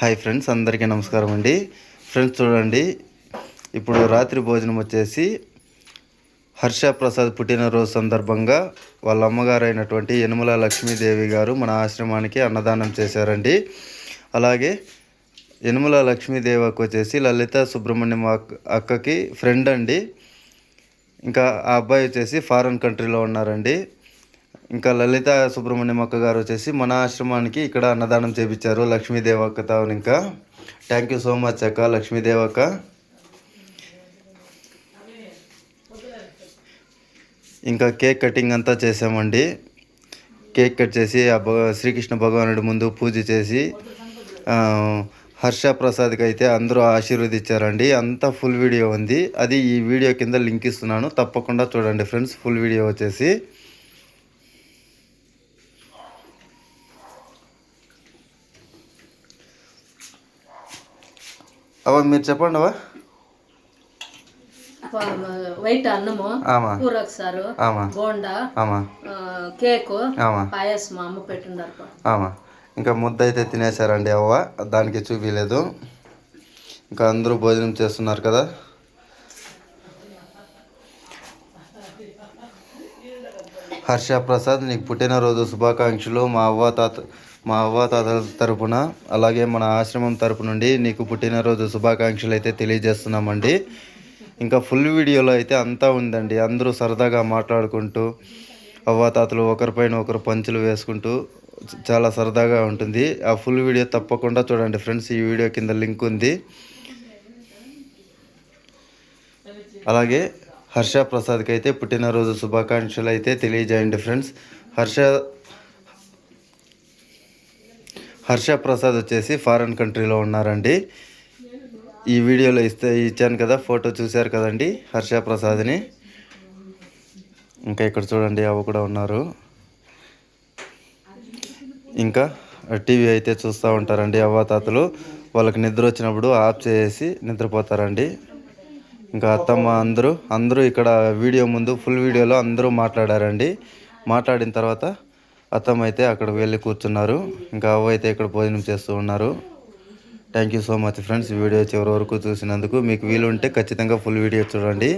Hi friends అందరికీ నమస్కారం అండి. ఫ్రెండ్స్ చూడండి ఇప్పుడు రాత్రి భోజనం వచ్చేసి హర్ష ప్రసాద్ పుట్టినరోజు సందర్భంగా వాళ్ళ అమ్మగారు అయినటువంటి యనుమల లక్ష్మీదేవి గారు మన ఆశ్రమానికి అన్నదానం చేశారండి. అలాగే యనుమల లక్ష్మీదేవికి వచ్చేసి లలిత సుబ్రహ్మణ్యం అక్క అక్కకి ఫ్రెండ్ అండి. ఇంకా ఆ అబ్బాయి వచ్చేసి ఫారెన్ కంట్రీలో ఉన్నారండి. ఇంకా లలిత సుబ్రహ్మణ్యం అక్క గారు వచ్చేసి మన ఆశ్రమానికి ఇక్కడ అన్నదానం చేపించారు. లక్ష్మీదేవక్కతో ఇంకా. థ్యాంక్ యూ సో మచ్ అక్క లక్ష్మీదేవక్క. ఇంకా కేక్ కటింగ్ అంతా చేసామండి కేక్ కట్ చేసి ఆ భగ శ్రీకృష్ణ భగవానుడి ముందు పూజ చేసి హర్ష ప్రసాద్కి అయితే అందరూ ఆశీర్వదించారండి అంతా ఫుల్ వీడియో ఉంది. అది ఈ వీడియో కింద లింక్ ఇస్తున్నాను. తప్పకుండా చూడండి ఫ్రెండ్స్ ఫుల్ వీడియో వచ్చేసి. అవ మీరు చెప్పండి అవ వైట్ అన్నము ఆమా. కూరకు సారు ఆమా. బోండా కేకు పాయసం అమ్మ పెట్టుండారు ఇంకా ముద్ద అయితే తినేశారండి అవ్వ. దానికి చూపించలేదు ఇంకా అందరూ భోజనం చేస్తున్నారు కదా. హర్ష ప్రసాద్ నీకు పుట్టినరోజు శుభాకాంక్షలు మా అవ్వ తాత మా అవ్వ తాతల తరపున అలాగే మన ఆశ్రమం తరపు నుండి నీకు పుట్టినరోజు శుభాకాంక్షలు అయితే తెలియజేస్తున్నామండి. ఇంకా ఫుల్ వీడియోలో అయితే అంతా ఉందండి. అందరూ సరదాగా మాట్లాడుకుంటూ అవ్వాతాతలు ఒకరిపైన ఒకరు పంచులు వేసుకుంటూ చాలా సరదాగా ఉంటుంది. ఆ ఫుల్ వీడియో తప్పకుండా చూడండి ఫ్రెండ్స్. ఈ వీడియో కింద లింక్ ఉంది. అలాగే హర్ష ప్రసాద్కి అయితే పుట్టినరోజు శుభాకాంక్షలు అయితే తెలియజేయండి ఫ్రెండ్స్. హర్ష హర్ష ప్రసాద్ వచ్చేసి ఫారెన్ కంట్రీలో ఉన్నారండి. ఈ వీడియోలో ఇస్తే ఇచ్చాను కదా ఫోటో చూశారు కదండి హర్ష ప్రసాద్ని. ఇంకా ఇక్కడ చూడండి అవి కూడా ఉన్నారు. ఇంకా టీవీ అయితే చూస్తూ ఉంటారండి అవ్వాతాతలు. వాళ్ళకి నిద్ర వచ్చినప్పుడు ఆఫ్ చేసి నిద్రపోతారండి. ఇంకా అత్తమ్మ అందరూ అందరూ ఇక్కడ వీడియో ముందు ఫుల్ వీడియోలో అందరూ మాట్లాడారండి. మాట్లాడిన తర్వాత అత్తమ్మ అయితే అక్కడికి వెళ్ళి కూర్చున్నారు. ఇంకా అవ్వ అయితే ఇక్కడ భోజనం చేస్తూ ఉన్నారు. Thank you so much friends video చివరి వరకు చూసినందుకు మీకు వీలు ఉంటే ఖచ్చితంగా ఫుల్ వీడియో చూడండి.